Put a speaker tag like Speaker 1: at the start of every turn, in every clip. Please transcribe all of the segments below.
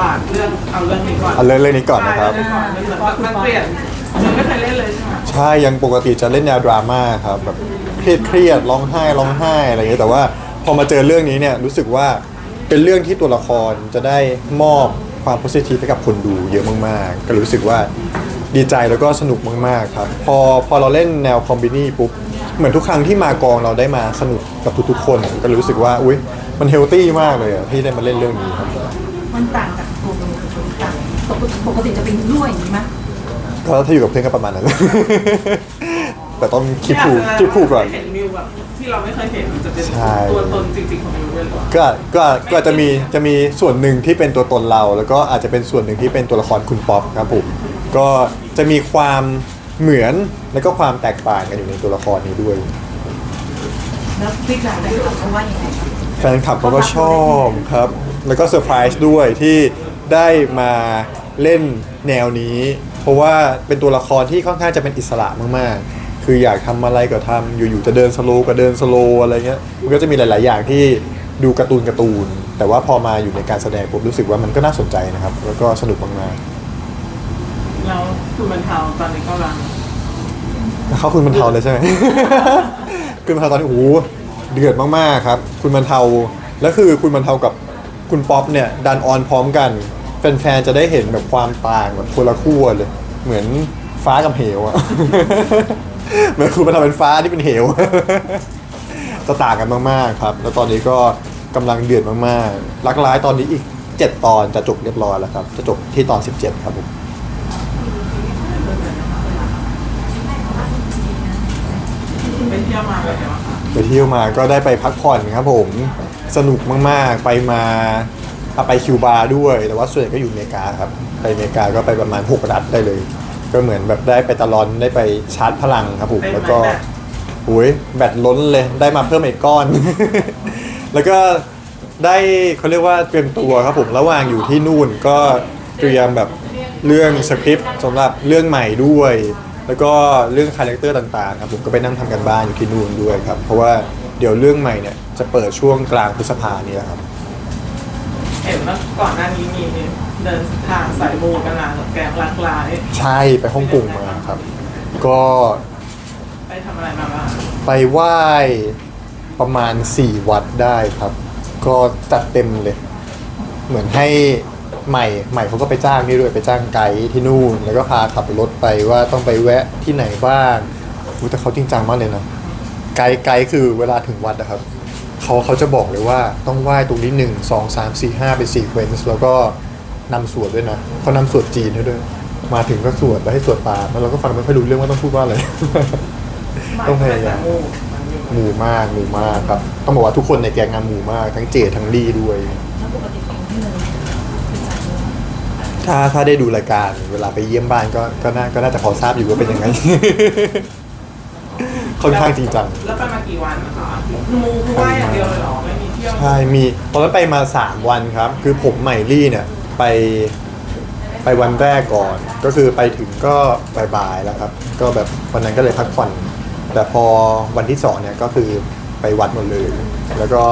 Speaker 1: บาทเรื่องเอาเรื่องนี้ก่อน
Speaker 2: เอาเรื่องเรื่องนี้ก่อนนะครับ
Speaker 1: ใช่เองก่อนมันเหมือนแบบมันเปลี่ยนมันไม่เคยเล่นเลยใช่ไหม
Speaker 2: ใช่ยังปกติจะเล่นแนวดราม่าครับแบบเครียดเครียดร้องไห้ร้องไห้อะไรอย่างเงี้ยแต่ว่าพอมาเจอเรื่องนี้เนี่ยรู้สึกว่าเป็นเรื่องที่ตัวละครจะได้มอบความโพสิทีฟให้กับคนดูเยอะมากๆ ก็รู้สึกว่าดีใจแล้วก็สนุกมากๆครับพอพอเราเล่นแนวคอมบินี่ปุ๊บเหมือนทุกครั้งที่มากองเราได้มาสนุกกับทุกๆคน ก็รู้สึกว่าอุ้ยมันเฮลตี้มากเลยอะที่ได้มาเล่นเรื่องนี้ครับ
Speaker 3: มันต่างจาก ปกติปกติจะเป็นรั่วอย่างนี้ไหม
Speaker 2: ก็ถ้าอยู่กับเพื่อนก็ประมาณนั้น แต่ต้องคิดผูกคิดผูกก่อน
Speaker 1: เห็นมิวแบบที่เราไม่เคยเห็นมันจะเป็น
Speaker 2: ใช่
Speaker 1: ตัวตนจริงๆของมิวด้วยหรือเปล่า
Speaker 2: ก็ก็ก็จะมีจะมีส่วนหนึ่งที่เป็นตัวตนเรา แล้วก็อาจจะเป็นส่วนหนึ่งที่เป็นตัวละครคุณป๊อปครับผมก็จะมีความเหมือนแล้วก็ความแตกต่างกันอยู่ในตัวละครนี้ด้วย
Speaker 3: แล้วพี่หลานได้ถามเขาว่ายังไงครับ
Speaker 2: แฟนคลับเขาก็ชอบครับ แล้วก็เซอร์ไพรส์ด้วยที่ได้มา เล่นแนวนี้ เพราะว่าเป็นตัวละครที่ค่อนข้างจะเป็นอิสระมากๆ คืออยากทำอะไรก็ทำอยู่ๆจะเดินสโลว์ก็เดินสโลว์อะไรเงี้ยมันก็จะมีหลาย ๆ อย่างที่ดูการ์ตูนการ์ตูน แต่ว่าพอมาอยู่ในการแสดงผมรู้สึกว่ามันก็น่าสนใจนะครับ แล้วก็สนุกมาก
Speaker 1: แล้วคุณบรรเทาตอนนี้กำลัง
Speaker 2: ๆแล้วเขาคุณบรรเทาเลยใช่ไหมคุณบรรเทาตอนนี้โอ้โหเดือดมากๆครับ คุณบรรเทาแล้วคือคุณบรรเทากับคุณป๊อปเนี่ยดันออนพร้อมกัน แฟนๆจะได้เห็นแบบความต่างแบบคนละขั้วเลย เหมือนฟ้ากับเหวอะเหมือนคุณบรรเทาเป็นฟ้าที่เป็นเหวจะต่างกันมากๆครับ แล้วตอนนี้ก็กำลังเดือดมากๆรักร้ายตอนนี้อีก 7 ตอนจะจบเรียบร้อยแล้วครับ จะจบที่ตอน 17 ครับผม
Speaker 1: ไปเที่ยวมาแบบไหนบ้างคะ
Speaker 2: ไปเที่ยวมาก็ได้ไปพักผ่อนครับผมสนุกมากๆไปมา ไปคิวบาร์ด้วย แต่ว่าส่วนใหญ่ก็อยู่อเมริกาครับ ไปอเมริกาก็ไปประมาณ 6 รัฐได้เลย ก็เหมือนแบบได้ไปตะลอนได้ไปชาร์จพลังครับผม
Speaker 1: เป็น
Speaker 2: แล้วก็
Speaker 1: แบบ
Speaker 2: หุยแบตล้นเลยได้มาเพิ่มอีกก้อน แล้วก็ได้เขาเรียกว่าเตรียมตัวครับผมระหว่างอยู่ที่นู่นก็เตรียมแบบเรื่องสคริปต์สำหรับเรื่องใหม่ด้วย แล้วก็เรื่องคาแรคเตอร์ต่างๆครับผมก็ไปนั่งทำกันบ้านอยู่ที่นู่นด้วยครับ เพราะว่าเดี๋ยวเรื่องใหม่เนี่ยจะเปิดช่วงกลางพฤษภาเนี่ยครับ
Speaker 1: เห็นว่าก่อนหน้านี้มีเดินทางสายมูกันมากับแกงรักร้าย
Speaker 2: ใช่ไปฮ่องกงมาครับ ก็
Speaker 1: ไปทำอะไรมาบ้าง
Speaker 2: ไปไหว้ประมาณ 4 วัดได้ครับ ก็จัดเต็มเลย เหมือนให้ใหม่ใหม่เขาก็ไปจ้างนี่ด้วยไปจ้างไกด์ที่นู่น แล้วก็พาขับรถไปว่าต้องไปแวะที่ไหนบ้างอุ๊ยแต่เขาจริงจังมากเลยนะไกด์ไกด์คือเวลาถึงวัดนะครับ เขาเขาจะบอกเลยว่าต้องไหว้ตรงนี้หนึ่งสองสามสี่ห้าเป็นสี่เควนส์แล้วก็นำสวดด้วยนะเขานำสวดจีนให้ด้วย มาถึงก็สวดแล้วให้สวดตามแล้วเราก็ฟังไม่ค่อยรู้เรื่องว่าต้องพูดว่าอะไรต้องพยายาม
Speaker 1: มูมันอยู่
Speaker 2: หมู่มากหมู่มากครับ ต้องบอกว่าทุกคนในแกงงานหมู่มากทั้งเจทั้งลี่ด้วย
Speaker 3: แล้วปกติเป็นที่เลยเป็นสายมู
Speaker 2: ถ้าถ้าได้ดูรายการเวลาไปเยี่ยมบ้านก็ก็น่าก็น่าจะพอทราบอยู่ว่าเป็นยังไง ค่อนข้างจริงจัง
Speaker 1: แล้วไปมากี่วันนะคะมูคือไหว้อย่างเดียวเลยเหรอ ไม่มีเที่ยว
Speaker 2: ใช่มีตอนนั้นไปมา 3 วันครับ คือผมใหม่ลี่เนี่ยไปไปวันแรกก่อน ก็คือไปถึงก็บ่ายๆแล้วครับ ก็แบบวันนั้นก็เลยพักผ่อน แต่พอวันที่สองเนี่ยก็คือไปวัดหมดเลย แล้วก็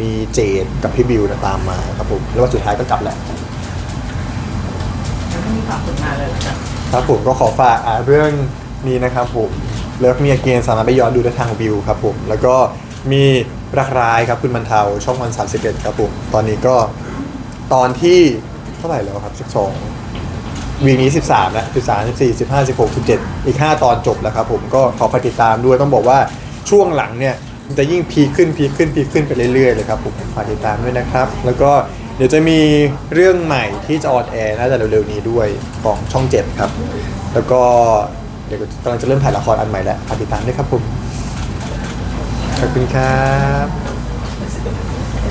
Speaker 2: มีเจดกับพี่บิวเนี่ยตามมาครับผม แล้ววันสุดท้ายก็กลับแหละ
Speaker 1: มันไม่มีฝากผลงานเลยเหรอจ๊ะ
Speaker 2: ครับผมก็ขอฝากอ่าเรื่องนี้นะครับผม เลิฟมียเกนสามารถไปย้อนดูได้ทางวิวครับผมแล้วก็มีรักร้ายครับคุณบรรเทาช่องวันสามสิบเอ็ดครับผมตอนนี้ก็ตอนที่เท่าไหร่แล้วครับสิบสองวีคนี้ 13แล้ว13 14 15 16 17 อีก 5 ตอนจบแล้วครับผมก็ขอฝากติดตามด้วยต้องบอกว่าช่วงหลังเนี่ยมันจะยิ่งพีขึ้นพีขึ้นพีขึ้นไปเรื่อยๆเลยครับผมฝากติดตามด้วยนะครับ แล้วก็เดี๋ยวจะมีเรื่องใหม่ที่จะออนแอร์น่าจะเร็วๆนี้ด้วยของช่อง 7 ครับ แล้วก็ ดี๋ยวกำลังจะเริ่มถ่ายละครอันใหม่แล้วฝากติดตามด้วยครับผม ขอบคุณครับ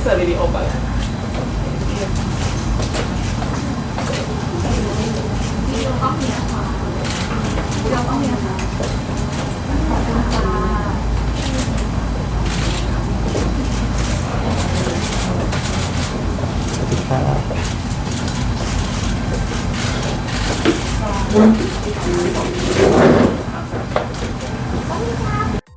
Speaker 1: เสิร์ฟวิดีโอก่อน
Speaker 2: สวัสดีครับ